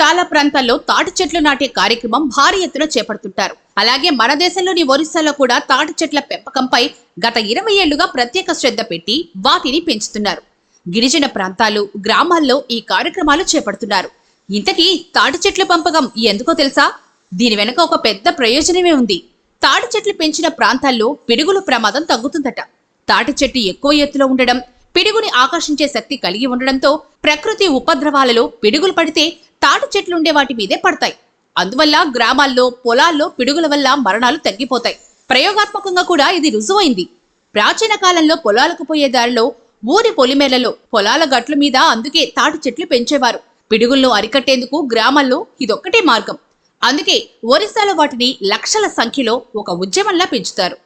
చాలా ప్రాంతాల్లో తాటి చెట్లు నాటే కార్యక్రమం భారీ ఎత్తున చేపడుతుంటారు. అలాగే మన దేశంలోని ఒరిస్సాలో కూడా తాటి చెట్ల పెంపకంపై గత ఇరవై ఏళ్ళుగా ప్రత్యేక శ్రద్ధ పెట్టి వాటిని పెంచుతున్నారు. గిరిజన ప్రాంతాలు గ్రామాల్లో ఈ కార్యక్రమాలు చేపడుతున్నారు. ఇంతకీ తాటి చెట్ల పెంపకం ఎందుకో తెలుసా? దీని వెనుక ఒక పెద్ద ప్రయోజనమే ఉంది. తాటి చెట్లు పెంచిన ప్రాంతాల్లో పిడుగుల ప్రమాదం తగ్గుతుందట. తాటి చెట్టు ఎక్కువ ఎత్తులో ఉండడం పిడుగుని ఆకర్షించే శక్తి కలిగి ఉండడంతో ప్రకృతి ఉపద్రవాలలో పిడుగులు పడితే తాటి చెట్లు ఉండే వాటి మీదే పడతాయి. అందువల్ల గ్రామాల్లో పొలాల్లో పిడుగుల వల్ల మరణాలు తగ్గిపోతాయి. ప్రయోగాత్మకంగా కూడా ఇది రుజువైంది. ప్రాచీన కాలంలో పొలాలకు పోయే దారిలో ఊరి పొలిమేలలో పొలాల గట్ల మీద అందుకే తాటి చెట్లు పెంచేవారు. పిడుగులను అరికట్టేందుకు గ్రామాల్లో ఇదొక్కటే మార్గం. అందుకే ఒరిస్సాలో వాటిని లక్షల సంఖ్యలో ఒక ఉద్యమంలా పెంచుతారు.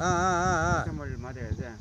啊啊啊啊！